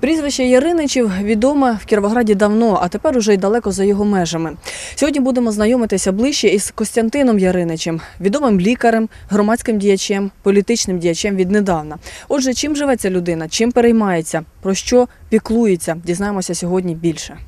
Прізвище Яриничів відоме в Кіровограді давно, а тепер уже й далеко за його межами. Сьогодні будемо знайомитися ближче із Костянтином Яриничем, відомим лікарем, громадським діячем, політичним діячем віднедавна. Отже, чим живе ця людина, чим переймається, про що піклується, дізнаємося сьогодні більше.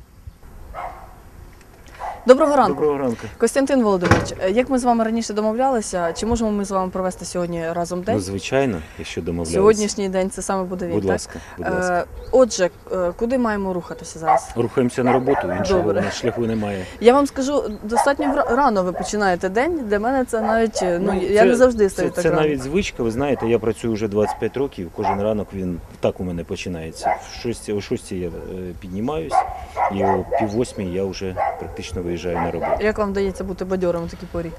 Доброго ранку. Доброго ранку. Костянтин Володимирович, е, як ми з вами раніше домовлялися, чи можемо ми з вами провести сьогодні разом день? Ну, звичайно, якщо домовлялися. Сьогоднішній день це саме буде він, Будь так? будь ласка. Е, Отже, е, куди маємо рухатися зараз? Рухаємося на роботу, іншого Добре. на шляху немає. Я вам скажу, достатньо рано ви починаєте день. Для мене це навіть е, ну, я це- не завжди Це, стаю так це рано. навіть звичка, ви знаєте, я працюю вже 25 років, кожен ранок він так у мене починається. В 6, о 6 я піднімаюсь, і о пів восьмій я вже практично виїжджаю на роботу. Як вам вдається бути бадьором у такій порі?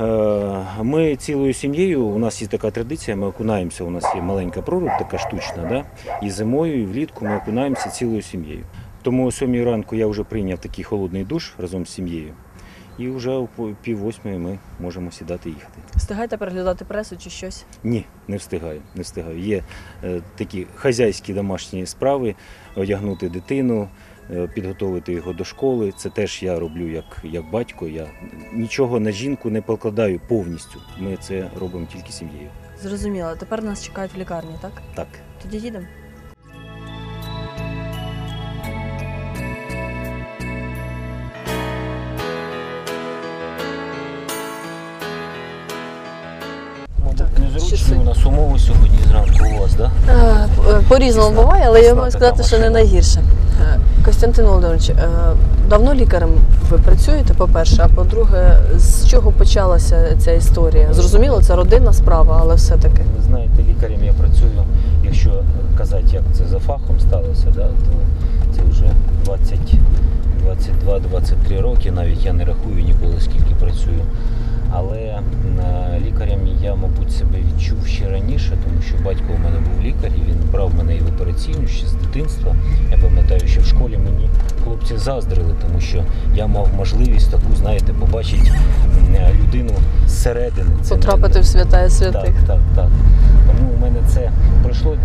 Е, Ми цілою сім'єю, у нас є така традиція, ми окунаємося, у нас є маленька проруб, така штучна, да? і зимою, і влітку ми окунаємося цілою сім'єю. Тому о сьомій ранку я вже прийняв такий холодний душ разом з сім'єю. І вже о пів восьмої ми можемо сідати і їхати. Встигаєте переглядати пресу чи щось? Ні, не встигаю, не встигаю. Є е, такі хазяйські домашні справи, одягнути дитину, підготовити його до школи. Це теж я роблю як, як батько. Я нічого на жінку не покладаю повністю. Ми це робимо тільки сім'єю. Зрозуміло. Тепер нас чекають в лікарні, так? Так. Тоді їдемо. Так, Незручно у нас умови сьогодні зранку у вас, так? Да? Е, По-різному буває, але я можу сказати, що не найгірше. Костянтин Володимирович, е, давно лікарем ви працюєте, по-перше, а по-друге, з чого почалася ця історія? Зрозуміло, це родинна справа, але все-таки. Ви знаєте, лікарем я працюю, якщо казати, як це за фахом сталося, да, то це вже 20, 22-23 роки, навіть я не рахую ніколи, скільки працюю. Але е, лікарем я, мабуть, себе відчув ще раніше, тому що батько у мене був лікар, і він брав мене і в операційну ще з дитинства. Я пам'ятаю, що в школі мені хлопці заздрили, тому що я мав можливість таку, знаєте, побачити людину зсередини. Це не- Потрапити в святая святих. так, так, так. Тому мене це пройшло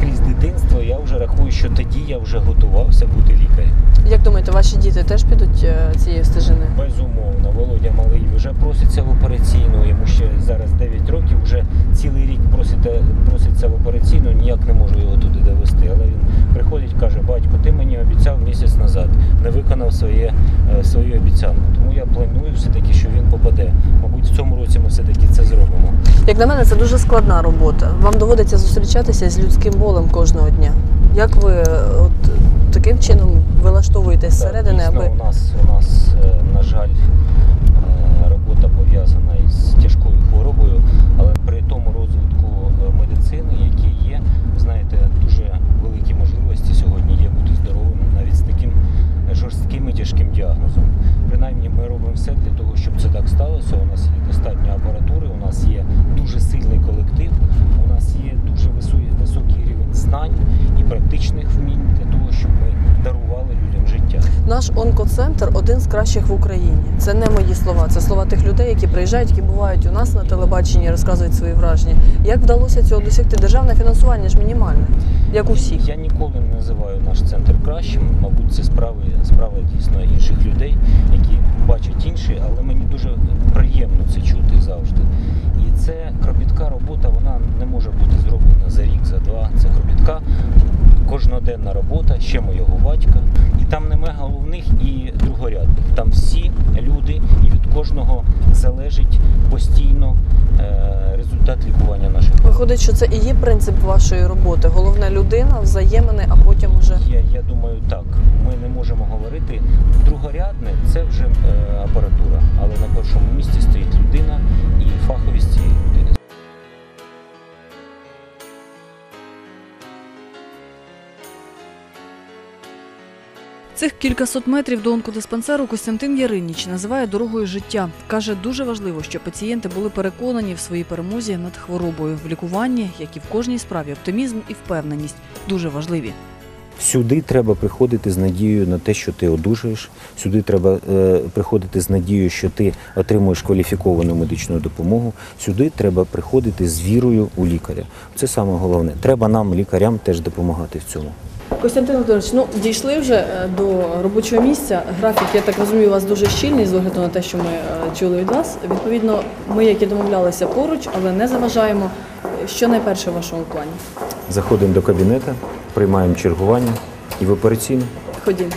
крізь дитинство. Я вже рахую, що тоді я вже готувався бути лікарем. Як думаєте, ваші діти теж підуть е, цією стежиною? Безумовно, Володя малий вже проситься в операційну. Йому ще зараз 9 років. Вже цілий рік просите, проситься в операційну. Ніяк не можу його туди довести. Але він приходить, каже: батько, ти мені обіцяв місяць назад, не виконав своє, е, свою обіцянку. Я планую все-таки, що він попаде. Мабуть, в цьому році ми все-таки це зробимо. Як на мене, це дуже складна робота. Вам доводиться зустрічатися з людським болем кожного дня. Як ви от таким чином вилаштовуєтесь Так, зсередини, дійсно, аби у нас, у нас, е, на жаль, е, робота пов'язана із тяжкою хворобою, але при тому розвитку е, медицини, який є, знаєте, дуже великі можливості сьогодні є бути здоровим навіть з таким жорстким і тяжким діагнозом. Принаймні, ми робимо все для того, щоб це так сталося. У нас є достатньо апаратури, у нас є дуже сильний колектив, у нас є дуже високий, рівень знань і практичних вмінь для того, щоб ми дарували людям життя. Наш онкоцентр один з кращих в Україні. Це не мої слова, це слова тих людей, які приїжджають, які бувають у нас на телебаченні, розказують свої враження. Як вдалося цього досягти? Державне фінансування ж мінімальне, як у всіх. Я ніколи не називаю наш центр кращим. Мабуть, це справи, справа дійсно інших людей, які бачать інші, але мені дуже приємно це чути завжди. Це кропітка робота, вона не може бути зроблена за рік, за два. Це кропітка, кожноденна робота, ще моєго батька. І там немає головних і другорядних. Там всі люди, і від кожного залежить постійно е, результат лікування наших. Виходить, що це і є принцип вашої роботи. Головне людина, взаємини, а потім уже Я, я думаю, так. Ми не можемо говорити. Другорядне це вже е, апаратура, але на першому місці стоїть людина і фаховість. Цих кількасот метрів до онкодиспансеру Костянтин Яриніч називає дорогою життя. Каже, дуже важливо, щоб пацієнти були переконані в своїй перемозі над хворобою. В лікуванні, як і в кожній справі, оптимізм і впевненість дуже важливі. Сюди треба приходити з надією на те, що ти одужаєш. Сюди треба е, приходити з надією, що ти отримуєш кваліфіковану медичну допомогу. Сюди треба приходити з вірою у лікаря. Це саме головне. Треба нам, лікарям, теж допомагати в цьому. Костянтин Володимирович, ну дійшли вже е, до робочого місця. Графік, я так розумію, у вас дуже щільний з огляду на те, що ми е, чули від вас. Відповідно, ми, як і домовлялися поруч, але не заважаємо. Що найперше в вашому плані? Заходимо до кабінету, приймаємо чергування і в операційну. Ходім.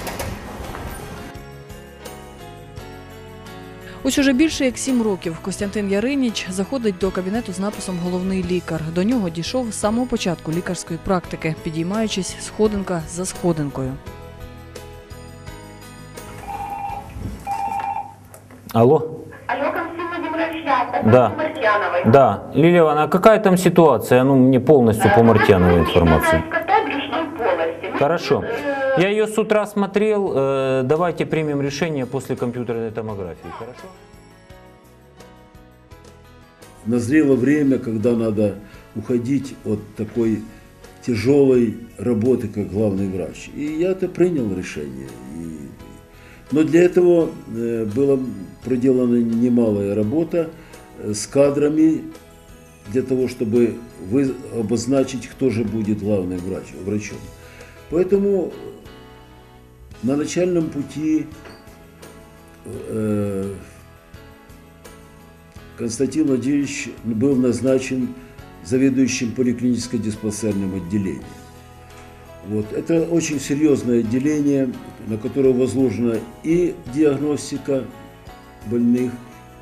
Ось уже більше як сім років Костянтин Яриніч заходить до кабінету з написом Головний лікар. До нього дійшов з самого початку лікарської практики, підіймаючись сходинка за сходинкою. Алло? Алло, Константин Владимирович, я, Да. Мартьяновой. Да. Лилия Ивановна, а какая там ситуация? Ну, мне полностью по Мартьяновой информации. Хорошо. Я ее с утра смотрел. э, Давайте примем решение после компьютерной томографии. Хорошо? назрело время, когда надо уходить от такой тяжелой работы, как главный врач. И я-то принял решение. И... Но для этого э, была проделана немалая работа э, с кадрами для того, чтобы вы, обозначить, кто же будет главным врач, врачом. Поэтому на начальном пути э, Константин Владимирович был назначен заведующим поликлиническо-диспансерным отделением. Вот. Это очень серьезное отделение, на которое возложена и диагностика больных,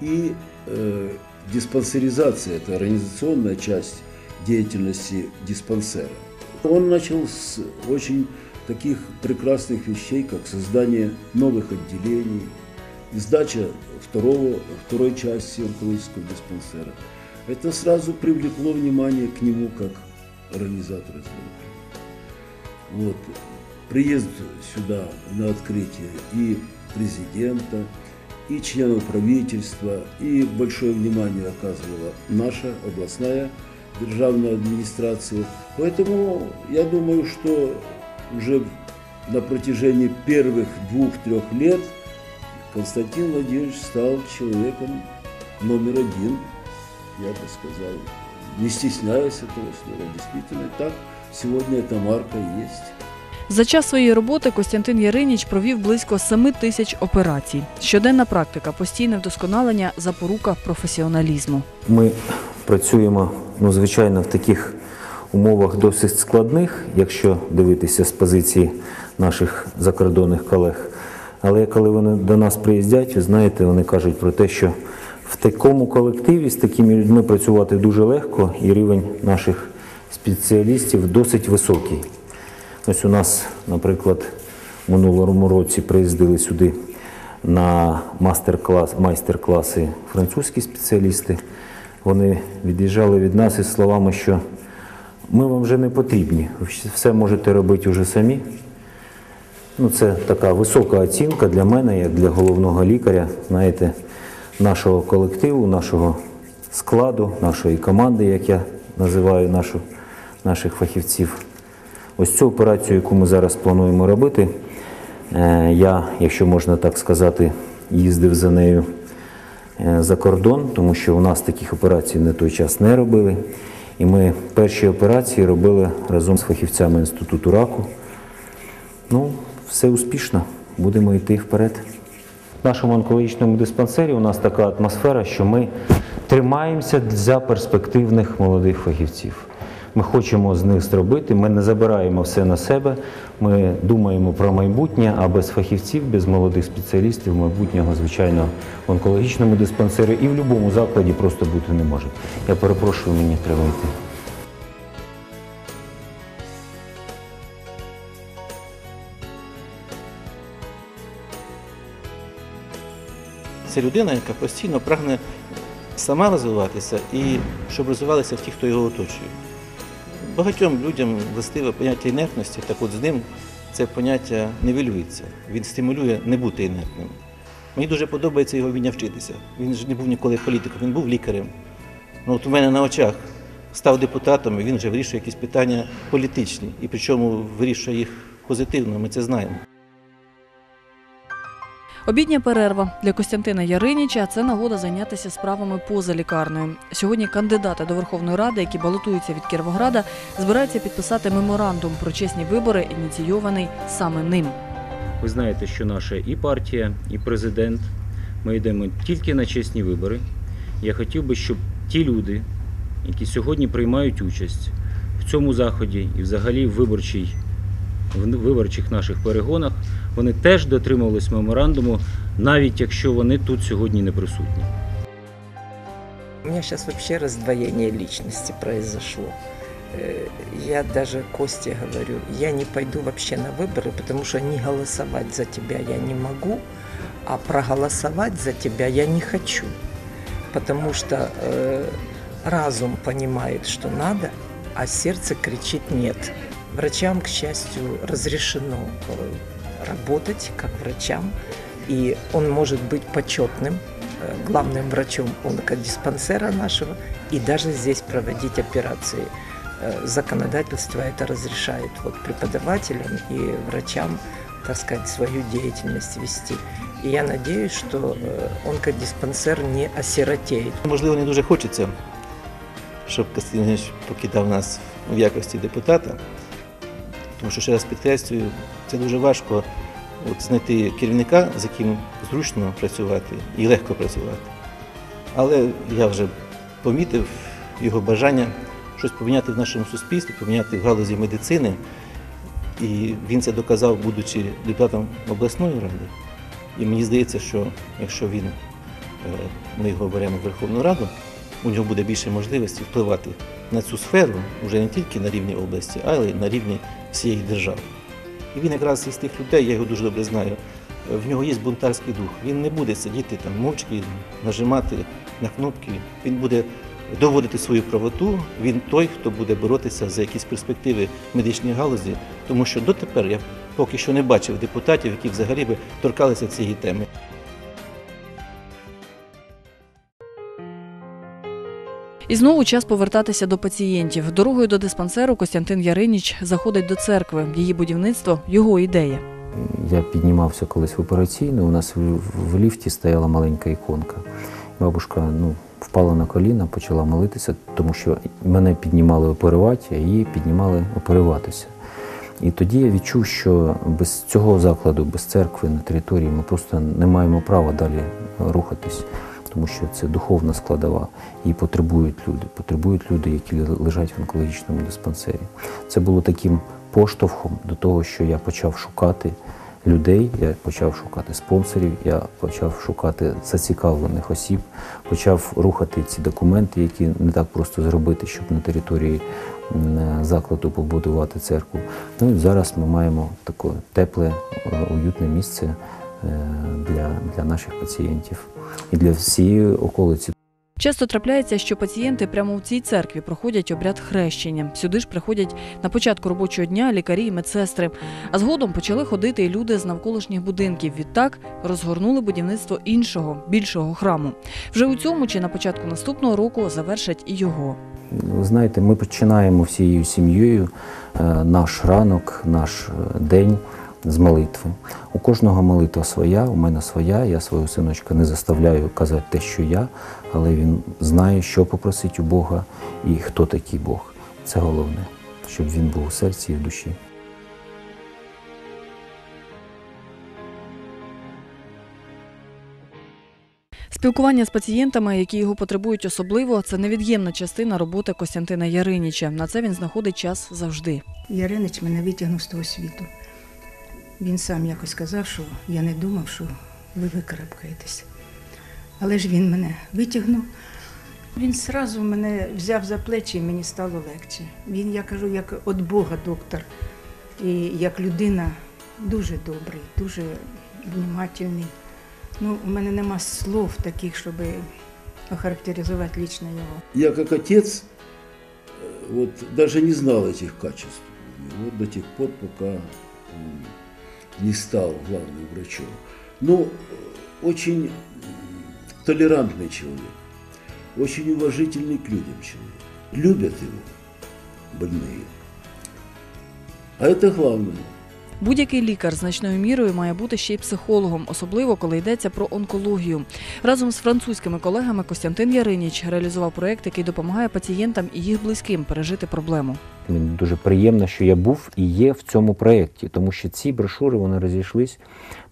и э, диспансеризация, это организационная часть деятельности диспансера. Он начал с очень таких прекрасных вещей, как создание новых отделений, сдача второго, второй части онкологического диспансера. Это сразу привлекло внимание к нему как организатора. Вот. Приезд сюда на открытие и президента, и членов правительства, и большое внимание оказывала наша областная державная администрация. Поэтому я думаю, что уже на протяжении первых двух-трех лет Константин Владимирович стал человеком номер один, я бы сказал, не стесняясь этого слова. Действительно, так сегодня эта марка есть. За час своєї роботи Костянтин Яриніч провів близько 7 тисяч операцій. Щоденна практика, постійне вдосконалення, запорука професіоналізму. Ми працюємо, ну, звичайно, в таких умовах досить складних, якщо дивитися з позиції наших закордонних колег. Але коли вони до нас приїздять, ви знаєте, вони кажуть про те, що в такому колективі з такими людьми працювати дуже легко, і рівень наших спеціалістів досить високий. Ось у нас, наприклад, в минулому році приїздили сюди на майстер-класи французькі спеціалісти. Вони від'їжджали від нас із словами, що ми вам вже не потрібні, все можете робити вже самі. Ну, це така висока оцінка для мене, як для головного лікаря, знаєте, нашого колективу, нашого складу, нашої команди, як я називаю нашу, наших фахівців. Ось цю операцію, яку ми зараз плануємо робити, е, я, якщо можна так сказати, їздив за нею за кордон, тому що у нас таких операцій на той час не робили. І ми перші операції робили разом з фахівцями інституту раку. Ну, все успішно, будемо йти вперед. В нашому онкологічному диспансері у нас така атмосфера, що ми тримаємося за перспективних молодих фахівців. Ми хочемо з них зробити, ми не забираємо все на себе, ми думаємо про майбутнє, а без фахівців, без молодих спеціалістів майбутнього, звичайно, в онкологічному диспансері і в будь-якому закладі просто бути не може. Я перепрошую, мені треба йти. Це людина, яка постійно прагне сама розвиватися і щоб розвивалися ті, хто його оточує. Багатьом людям властиве поняття інертності, так от з ним це поняття нівелюється. Він стимулює не бути інертним. Мені дуже подобається його вміння вчитися. Він ж не був ніколи політиком, він був лікарем. Ну, от у мене на очах став депутатом, і він вже вирішує якісь питання політичні. І причому вирішує їх позитивно, ми це знаємо. Обідня перерва для Костянтина Яриніча це нагода зайнятися справами поза лікарнею. Сьогодні кандидати до Верховної Ради, які балотуються від Кіровограда, збираються підписати меморандум про чесні вибори, ініційований саме ним. Ви знаєте, що наша і партія, і президент ми йдемо тільки на чесні вибори. Я хотів би, щоб ті люди, які сьогодні приймають участь в цьому заході і взагалі в виборчій виборчих наших перегонах, вони теж дотримувались меморандуму, навіть якщо вони тут сьогодні не присутні. У меня сейчас вообще раздвоение личности произошло. Э, Я даже Косте говорю, я не пойду вообще на выборы, потому что не голосовать за тебя я не могу, а проголосовать за тебя я не хочу. Потому что э, разум понимает, что надо, а сердце кричит нет. Врачам, к счастью, разрешено э, работать как врачам, и он может быть почетным э, главным врачом онкодиспансера нашего и даже здесь проводить операции. Э, Законодательство это разрешает вот преподавателям и врачам, так сказать, свою деятельность вести. И я надеюсь, что э, онкодиспансер не осиротеет. Можливо, не дуже хочеться, щоб Костянтинович покидав нас в якості депутата, тому що ще раз підкреслюю, це дуже важко от, знайти керівника, з яким зручно працювати і легко працювати. Але я вже помітив його бажання щось поміняти в нашому суспільстві, поміняти в галузі медицини. І він це доказав, будучи депутатом обласної ради. І мені здається, що якщо він, е, ми його беремо в Верховну Раду, у нього буде більше можливості впливати на цю сферу вже не тільки на рівні області, але й на рівні всієї держави. І він якраз із тих людей, я його дуже добре знаю, в нього є бунтарський дух. Він не буде сидіти там мовчки, нажимати на кнопки. Він буде доводити свою правоту. Він той, хто буде боротися за якісь перспективи в медичній галузі, тому що дотепер я поки що не бачив депутатів, які взагалі би торкалися цієї теми. І знову час повертатися до пацієнтів. Дорогою до диспансеру Костянтин Яриніч заходить до церкви. Її будівництво його ідея. Я піднімався колись в операційну, у нас в, ліфті стояла маленька іконка. Бабушка ну, впала на коліна, почала молитися, тому що мене піднімали оперувати, а її піднімали оперуватися. І тоді я відчув, що без цього закладу, без церкви на території ми просто не маємо права далі рухатись, тому що це духовна складова. Її потребують люди, потребують люди, які лежать в онкологічному диспансері. Це було таким поштовхом до того, що я почав шукати людей, я почав шукати спонсорів, я почав шукати зацікавлених осіб, почав рухати ці документи, які не так просто зробити, щоб на території закладу побудувати церкву. Ну і зараз ми маємо таке тепле, е, уютне місце для, для наших пацієнтів і для всієї околиці. Часто трапляється, що пацієнти прямо в цій церкві проходять обряд хрещення. Сюди ж приходять на початку робочого дня лікарі і медсестри. А згодом почали ходити і люди з навколишніх будинків. Відтак розгорнули будівництво іншого, більшого храму. Вже у цьому чи на початку наступного року завершать і його. Ви знаєте, ми починаємо всією сім'єю е, наш ранок, наш е, день з молитви. У кожного молитва своя, у мене своя. Я свого синочка не заставляю казати те, що я, але він знає, що попросить у Бога і хто такий Бог. Це головне, щоб він був у серці і в душі. Спілкування з пацієнтами, які його потребують особливо, це невід'ємна частина роботи Костянтина Яриніча. На це він знаходить час завжди. Яринич мене витягнув з того світу. Він сам якось сказав, що я не думав, що ви викарабкаєтесь. Але ж він мене витягнув. Він одразу мене взяв за плечі і мені стало легше. Він, я кажу, як від Бога доктор. І як людина дуже добрий, дуже внімательний. Ну, у мене нема слов таких, щоб охарактеризувати лічно його. Я как отец э, вот даже не знал этих качеств. Вот до тех пор, пока м, не стал главным врачом. Но э, очень толерантный человек, очень уважительный к людям человек. Любят его больные. А это главное. Будь-який лікар значною мірою має бути ще й психологом, особливо коли йдеться про онкологію. Разом з французькими колегами Костянтин Яриніч реалізував проект, який допомагає пацієнтам і їх близьким пережити проблему. Мені дуже приємно, що я був і є в цьому проєкті, тому що ці брошури вони розійшлись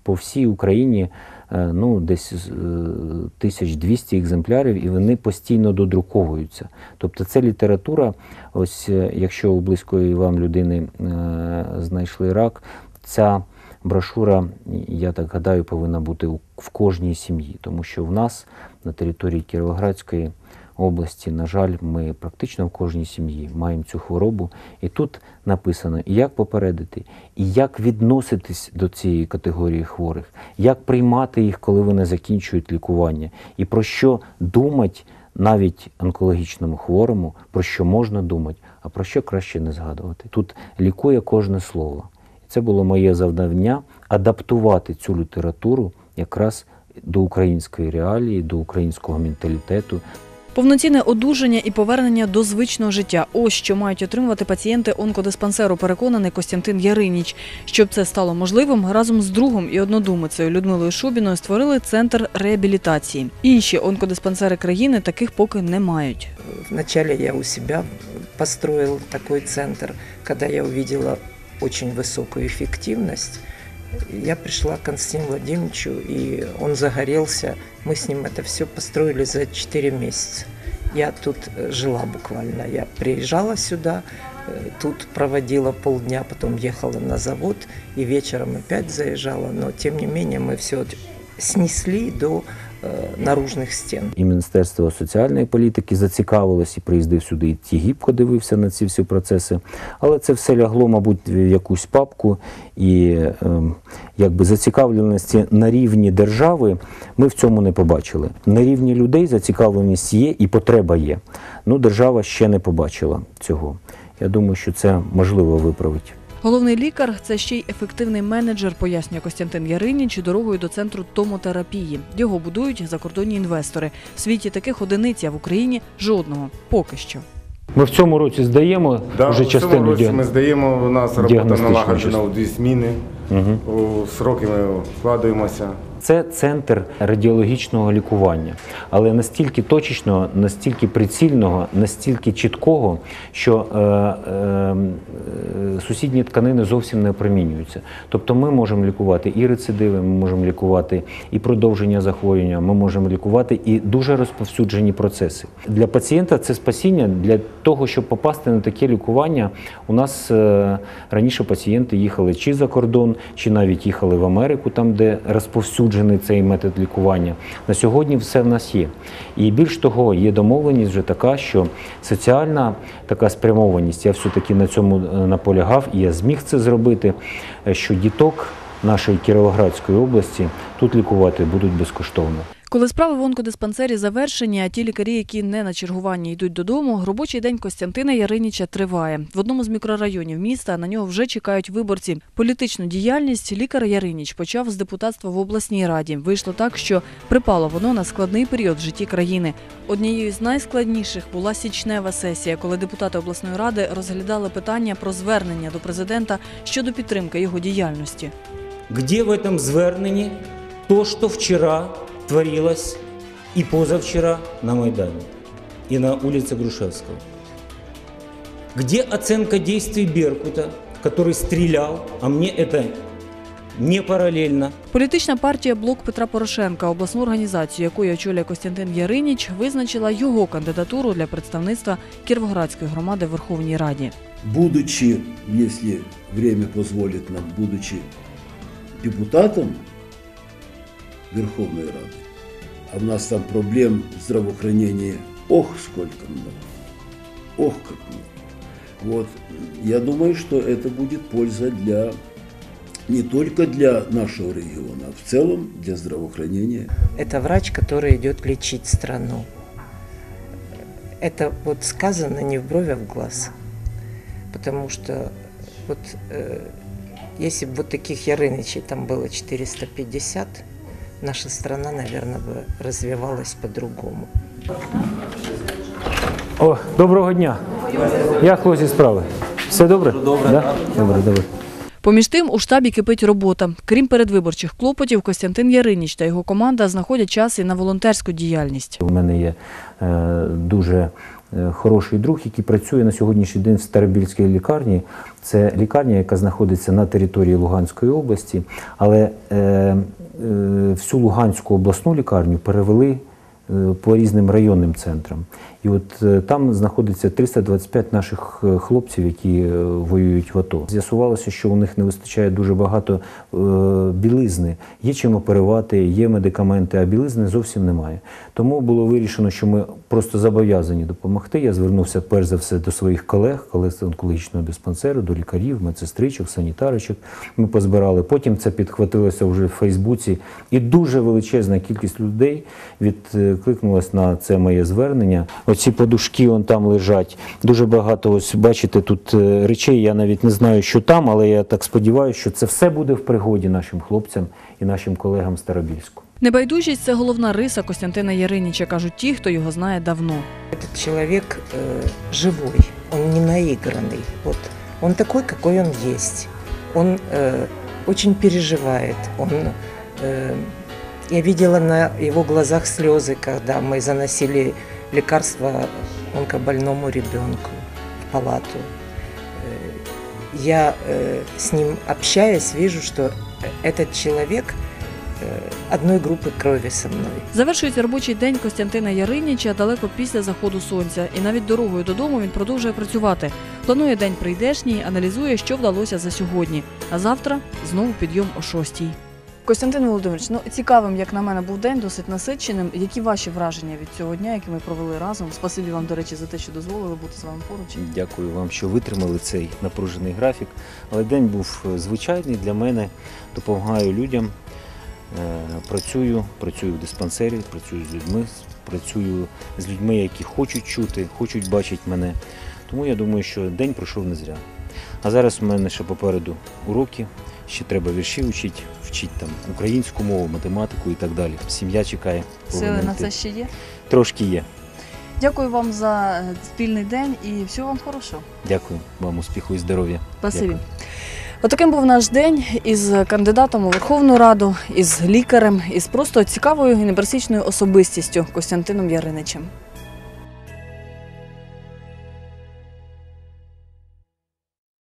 по всій Україні. Е, Ну, десь з, е, 1200 екземплярів, і вони постійно додруковуються. Тобто це література, ось е, якщо у близької вам людини знайшли рак, ця брошура, я так гадаю, повинна бути в кожній сім'ї, тому що в нас на території Кіровоградської області, на жаль, ми практично в кожній сім'ї маємо цю хворобу. І тут написано, як попередити, і як відноситись до цієї категорії хворих, як приймати їх, коли вони закінчують лікування, і про що думати навіть онкологічному хворому, про що можна думати, а про що краще не згадувати. Тут лікує кожне слово. Це було моє завдання адаптувати цю літературу якраз до української реалії, до українського менталітету, Повноцінне одужання і повернення до звичного життя. Ось що мають отримувати пацієнти онкодиспансеру, переконаний Костянтин Яриніч. Щоб це стало можливим, разом з другом і однодумицею Людмилою Шубіною створили центр реабілітації. Інші онкодиспансери країни таких поки не мають. Вначале я у себя построил такой центр, когда я увидела очень высокую эффективность. Я пришла к Константину Владимировичу, и он загорелся. Мы с ним это все построили за 4 месяца. Я тут э, жила буквально. Я приезжала сюда, э, тут проводила полдня, потом ехала на завод и вечером опять заезжала. Но тем не менее мы все снесли до э, наружных стен. і Міністерство соціальної політики зацікавилось і приїздив сюди, і Тігіпко дивився на ці всі процеси. Але це все лягло, мабуть, в якусь папку, і ем, якби зацікавленості на рівні держави ми в цьому не побачили. На рівні людей зацікавленість є і потреба є. Ну, держава ще не побачила цього. Я думаю, що це можливо виправити. Головний лікар це ще й ефективний менеджер, пояснює Костянтин Яриніч дорогою до центру томотерапії. Його будують закордонні інвестори. В світі таких одиниць, а в Україні жодного. Поки що. Ми в цьому році здаємо Да, вже цьому частину році діаг- ми здаємо, у нас робота налагоджена у дві зміни. угу. У сроки ми вкладаємося. Це центр радіологічного лікування, але настільки точечного, настільки прицільного, настільки чіткого, що е, е, е, сусідні тканини зовсім не опромінюються. Тобто ми можемо лікувати і рецидиви, ми можемо лікувати і продовження захворювання, ми можемо лікувати і дуже розповсюджені процеси. Для пацієнта це спасіння для того, щоб попасти на таке лікування. У нас е, раніше пацієнти їхали чи за кордон, чи навіть їхали в Америку, там де розповсюджений цей метод лікування. На сьогодні все в нас є. І більш того, є домовленість вже така, що соціальна така спрямованість, я все-таки на цьому е, наполягав, і я зміг це зробити, е, що діток нашої Кіровоградської області тут лікувати будуть безкоштовно. Коли справи в онкодиспансері завершені, а ті лікарі, які не на чергуванні йдуть додому, робочий день Костянтина Яриніча триває. В одному з мікрорайонів міста на нього вже чекають виборці. Політичну діяльність лікар Яриніч почав з депутатства в обласній раді. Вийшло так, що припало воно на складний період в житті країни. Однією з найскладніших була січнева сесія, коли депутати обласної ради розглядали питання про звернення до президента щодо підтримки його діяльності. Где в этом зверненні то, что вчера творилось и позавчера на Майдане и на улице Грушевского? Где оценка действий Беркута, который стрелял, а мне это не параллельно, Політична партія Блок Петра Порошенка, обласну організацію, якою очолює Костянтин Яриніч, визначила його кандидатуру для представництва Кіровоградської громади в Верховній Раді. будучи, если время позволит нам, будучи депутатом Верховной Рады, а у нас там проблем здравоохранения, ох, сколько много, ох, как много. Вот, я думаю, что это будет польза для не только для нашего региона, а в целом для здравоохранения Это врач, который идет лечить страну. Это вот сказано не в бровь, а в глаз. Потому что вот э, если бы вот таких Ярынычей там было 450, наша страна, наверное, бы развивалась по-другому. О, доброго дня. Як хлопці справи? Все добре? Добре. Да? Добре, добре. Поміж тим, у штабі кипить робота. Крім передвиборчих клопотів, Костянтин Яриніч та його команда знаходять час і на волонтерську діяльність. У мене є е, дуже е, хороший друг, який працює на сьогоднішній день в Старобільській лікарні. Це лікарня, яка знаходиться на території Луганської області, але е, всю Луганську обласну лікарню перевели е, по різним районним центрам. І от е, там знаходиться 325 наших е, хлопців, які е, воюють в АТО. З'ясувалося, що у них не вистачає дуже багато білизни. Є чим оперувати, є медикаменти, а білизни зовсім немає. Тому було вирішено, що ми просто зобов'язані допомогти. Я звернувся перш за все до своїх колег, колег з онкологічного диспансеру, до лікарів, медсестричок, санітарочок. Ми позбирали. Потім це підхватилося вже в Фейсбуці, і дуже величезна кількість людей відкликнулась на це моє звернення. Оці подушки он там лежать. Дуже багато ось бачите тут е, речей. Я навіть не знаю, що там, але я так сподіваюся, що це все буде в пригоді нашим хлопцям і нашим колегам з Старобільську. Небайдужість це головна риса Костянтина Яриніча, кажуть ті, хто його знає давно. Этот человек э, живой, он не наигранный. Вот он такой, какой он есть. Он э, очень переживает. Он, э, я видела на его глазах слезы, когда мы заносили лекарства онкобольному ребенку в палату. Э, Я э, с ним общаясь, вижу, что этот человек э, одной группы крови со мной. Завершується робочий день Костянтина Яриніча далеко після заходу сонця, і навіть дорогою додому він продовжує працювати. Планує день прийдешній, аналізує, що вдалося за сьогодні. А завтра знову підйом о шостій. Костянтин Володимирович, ну цікавим, як на мене, був день, досить насиченим. Які ваші враження від цього дня, який ми провели разом? Спасибі вам, до речі, за те, що дозволили бути з вами поруч. Дякую вам, що витримали цей напружений графік. Але день був е, звичайний для мене. Допомагаю людям. Е, Працюю, працюю в диспансері, працюю з людьми, працюю з людьми, які хочуть чути, хочуть бачити мене. Тому я думаю, що день пройшов не зря. А зараз у мене ще попереду уроки, ще треба вірші вчити, вчити там українську мову, математику і так далі. Сім'я чекає. Сили на це ще є. Трошки є. Дякую вам за е, спільний день і всього вам хорошого. Дякую вам, успіху і здоров'я. Спасибі. Дякую. Отаким був наш день із кандидатом у Верховну Раду, із лікарем, із просто цікавою і непересічною особистістю Костянтином Яриничем.